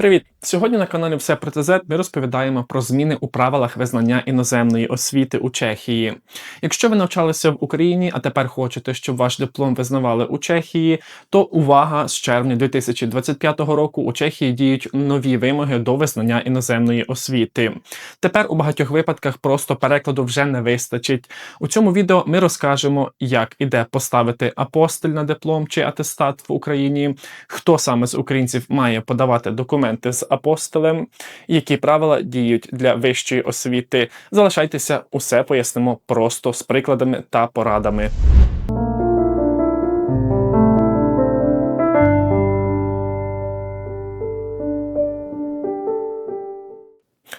Привіт! Сьогодні на каналі Все про ТЗ ми розповідаємо про зміни у правилах визнання іноземної освіти у Чехії. Якщо ви навчалися в Україні, а тепер хочете, щоб ваш диплом визнавали у Чехії, то увага з червня 2025 року у Чехії діють нові вимоги до визнання іноземної освіти. Тепер у багатьох випадках просто перекладу вже не вистачить. У цьому відео ми розкажемо, як і де поставити апостиль на диплом чи атестат в Україні, хто саме з українців має подавати документи з апостолем, які правила діють для вищої освіти. Залишайтеся, усе пояснимо просто з прикладами та порадами.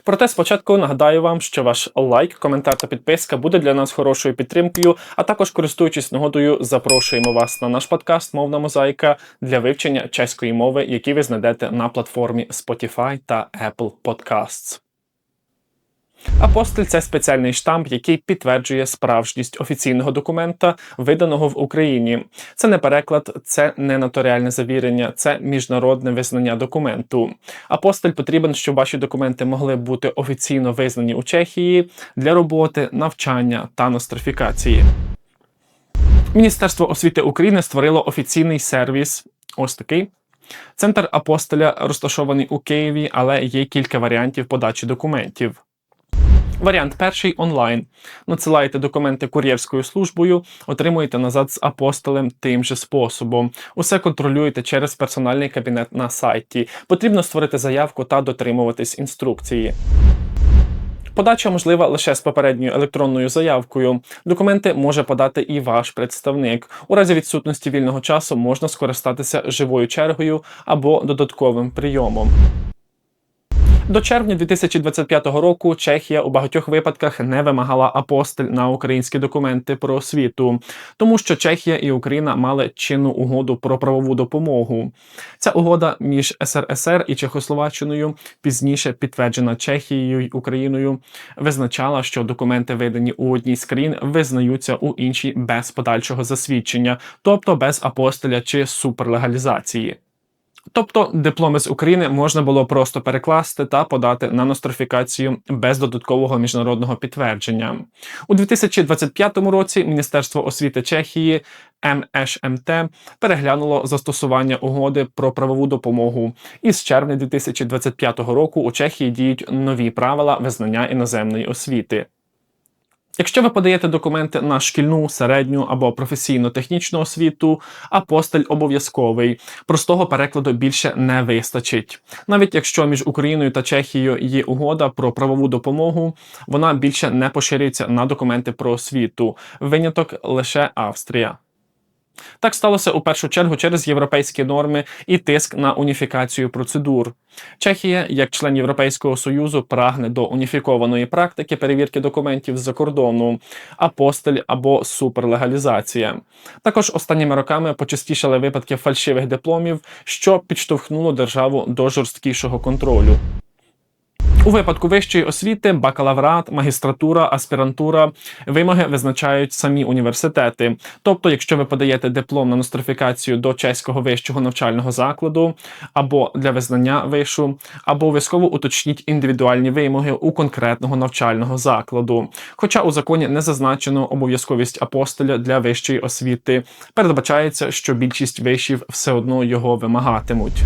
Проте спочатку нагадаю вам, що ваш лайк, коментар та підписка буде для нас хорошою підтримкою, а також користуючись нагодою, запрошуємо вас на наш подкаст Мовна мозаїка для вивчення чеської мови, який ви знайдете на платформі Spotify та Apple Podcasts. Апостиль це спеціальний штамп, який підтверджує справжність офіційного документа, виданого в Україні. Це не переклад, це не нотаріальне завірення, це міжнародне визнання документу. Апостиль потрібен, щоб ваші документи могли бути офіційно визнані у Чехії для роботи, навчання та нострифікації. Міністерство освіти України створило офіційний сервіс. Ось такий. Центр апостиля розташований у Києві, але є кілька варіантів подачі документів. Варіант перший онлайн. Надсилаєте документи кур'єрською службою, отримуєте назад з апостолем тим же способом. Усе контролюєте через персональний кабінет на сайті. Потрібно створити заявку та дотримуватись інструкції. Подача можлива лише з попередньою електронною заявкою. Документи може подати і ваш представник. У разі відсутності вільного часу можна скористатися живою чергою або додатковим прийомом. До червня 2025 року Чехія у багатьох випадках не вимагала апостиль на українські документи про освіту, тому що Чехія і Україна мали чинну угоду про правову допомогу. Ця угода між СРСР і Чехословаччиною, пізніше підтверджена Чехією й Україною, визначала, що документи, видані у одній з країн, визнаються у іншій без подальшого засвідчення, тобто без апостиля чи суперлегалізації. Тобто дипломи з України можна було просто перекласти та подати на нострифікацію без додаткового міжнародного підтвердження. У 2025 році Міністерство освіти Чехії МШМТ переглянуло застосування угоди про правову допомогу. І з червня 2025 року у Чехії діють нові правила визнання іноземної освіти. Якщо ви подаєте документи на шкільну, середню або професійно-технічну освіту, апостиль обов'язковий. Простого перекладу більше не вистачить. Навіть якщо між Україною та Чехією є угода про правову допомогу, вона більше не поширюється на документи про освіту. Виняток лише Австрія. Так сталося у першу чергу через європейські норми і тиск на уніфікацію процедур. Чехія, як член Європейського союзу, прагне до уніфікованої практики перевірки документів з-за кордону, апостиль або суперлегалізація. Також останніми роками почастішали випадки фальшивих дипломів, що підштовхнуло державу до жорсткішого контролю. У випадку вищої освіти, бакалаврат, магістратура, аспірантура вимоги визначають самі університети. Тобто, якщо ви подаєте диплом на нострифікацію до чеського вищого навчального закладу або для визнання вишу, або обов'язково уточніть індивідуальні вимоги у конкретного навчального закладу. Хоча у законі не зазначено обов'язковість апостиля для вищої освіти, передбачається, що більшість вишів все одно його вимагатимуть.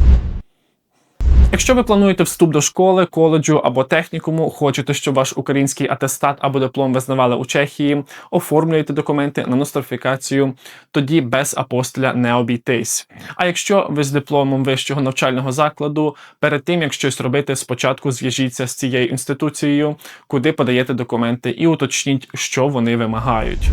Якщо ви плануєте вступ до школи, коледжу або технікуму, хочете, щоб ваш український атестат або диплом визнавали у Чехії, оформлюєте документи на нострифікацію, тоді без апостиля не обійтись. А якщо ви з дипломом вищого навчального закладу, перед тим як щось робити, спочатку зв'яжіться з цією інституцією, куди подаєте документи, і уточніть, що вони вимагають.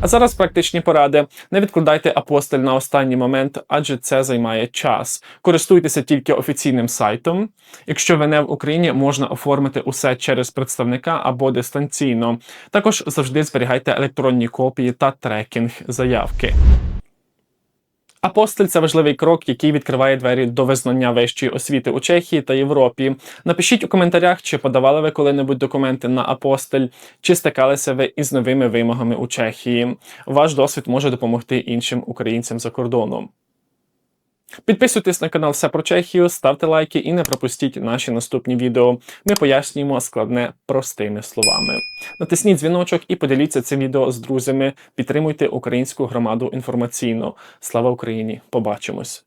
А зараз практичні поради. Не відкладайте апостиль на останній момент, адже це займає час. Користуйтеся тільки офіційним сайтом. Якщо ви не в Україні, можна оформити усе через представника або дистанційно. Також завжди зберігайте електронні копії та трекінг заявки. Апостиль це важливий крок, який відкриває двері до визнання вищої освіти у Чехії та Європі. Напишіть у коментарях, чи подавали ви коли-небудь документи на апостоль, чи стикалися ви із новими вимогами у Чехії. Ваш досвід може допомогти іншим українцям за кордоном. Підписуйтесь на канал Все про Чехію, ставте лайки і не пропустіть наші наступні відео. Ми пояснюємо складне простими словами. Натисніть дзвіночок і поділіться цим відео з друзями. Підтримуйте українську громаду інформаційно. Слава Україні! Побачимось!